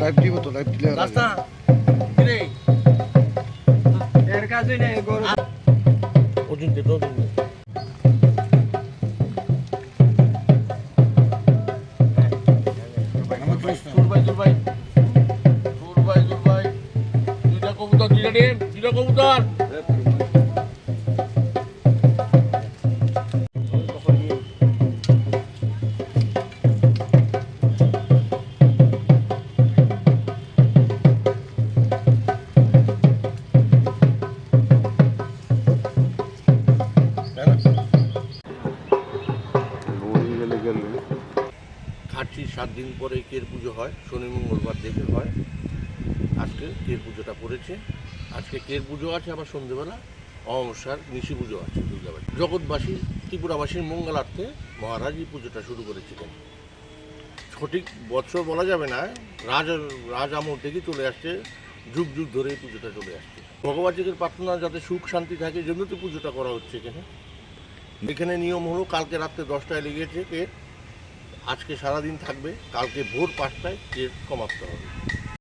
Live দিব তো live দিলে। রাস্তা কিরে এর কাজই নেই গরু ওদিন দে তো ওদিন দে। আমার দোষ না। সুর ভাই ভাই সাত দিন পরে কের পুজো হয় শনি মঙ্গলবার দেখে হয়। আজকে কের পুজোটা পড়েছে। আজকে কের পুজো আছে? আবার সন্ধ্যেবেলা? অমাবস্যার নিশি পুজো আছে দুর্গাবাড়ি জগৎবাসী, ত্রিপুরাবাসীর মঙ্গলার্থে মহারাজ এই পুজোটা শুরু করেছিলেন। সঠিক বছর বলা যাবে না, রাজ রাজ আমল থেকে চলে আসছে, যুগ যুগ ধরে এই পুজোটা চলে আসছে। ভগবানের প্রার্থনা, যাতে সুখ শান্তি থাকে জন্য তো পুজোটা করা হচ্ছে এখানে। এখানে নিয়ম হলো, কালকে রাত্রে দশটায় লেগেছে, কে? আজকে সারাদিন থাকবে, কালকে ভোর পাঁচটায় কে সমাপ্ত হবে?